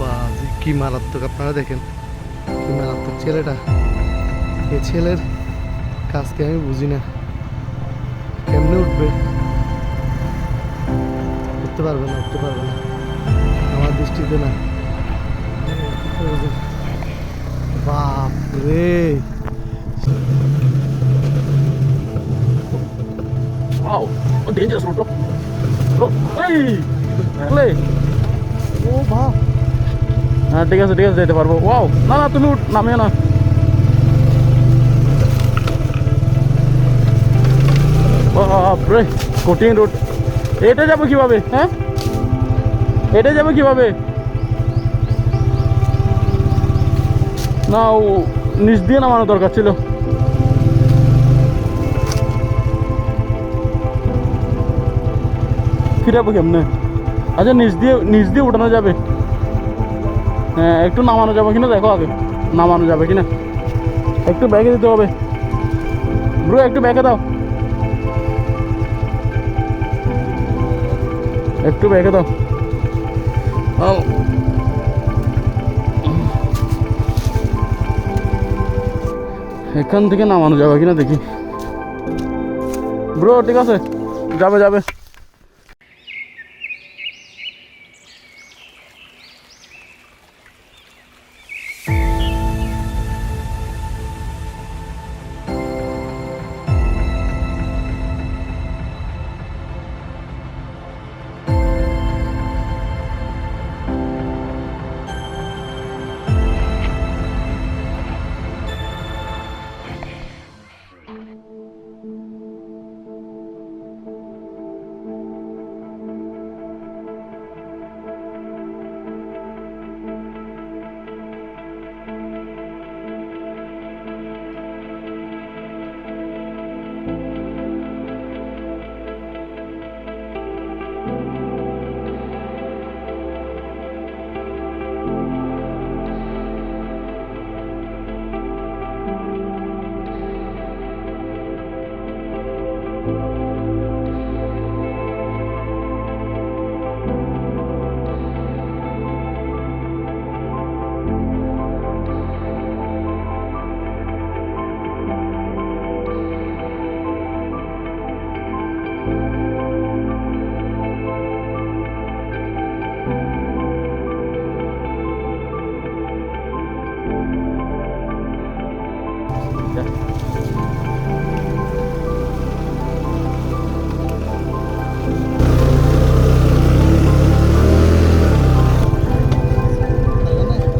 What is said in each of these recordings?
বাজি কি মারাত্মক, আপনারা দেখেন। কি মারাত্মক ছেলেটা। এই ছেলের কাজকে আমি বুঝি না। কেমনে উঠবে? উঠতে পারবে না, উঠতে পারবে না। আমার দৃষ্টিতে না। Oh, dangerous. Bro, hey, play. হ্যাঁ ঠিক আছে ঠিক আছে যেতে পারব ওয়াও না না তুমি উঠ নামিও না বাপরে কঠিন রোড এটা যাব কীভাবে হ্যাঁ এটা যাবে কীভাবে না ও নিচ দিয়ে নামানো দরকার ছিল ফিরাবো কেমনে? আচ্ছা নিচ দিয়ে নিচ দিয়ে উঠানো যাবে। হ্যাঁ একটু নামানো যাবে কিনা দেখো আগে। নামানো যাবে কিনা? একটু ব্যাগে দিতে হবে। ব্রো একটু ব্যাগে দাও। একটু ব্যাগে দাও। এখান থেকে নামানো যাবে কিনা দেখি। ব্রো ঠিক আছে। যাবে যাবে।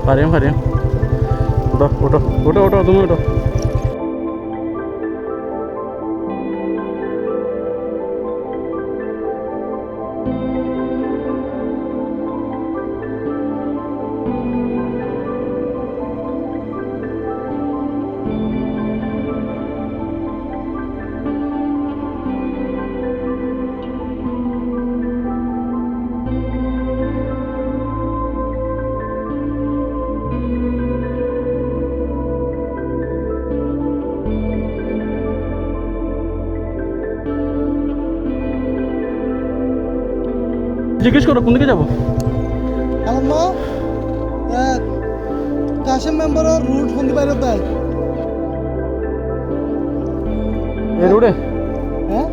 കരയും കരയും ഓട്ടോ ഓട്ടോ ഓട്ടോ ഓട്ടോ അതൊന്നും കേട്ടോ জিজ্ঞেস করো কোন দিকে যাব? আলম্মা কাশেম মেম্বারের রুট ফোন বাইরে দেয়। এই রোডে হ্যাঁ?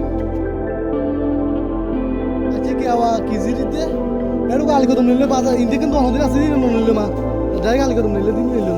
আচ্ছা কি আওয়া এরকম নিলে বাজার ইন্দি কিন্তু অনেক আছে নিলে মা। যাই আলি কদম নিলে দিন। নিলাম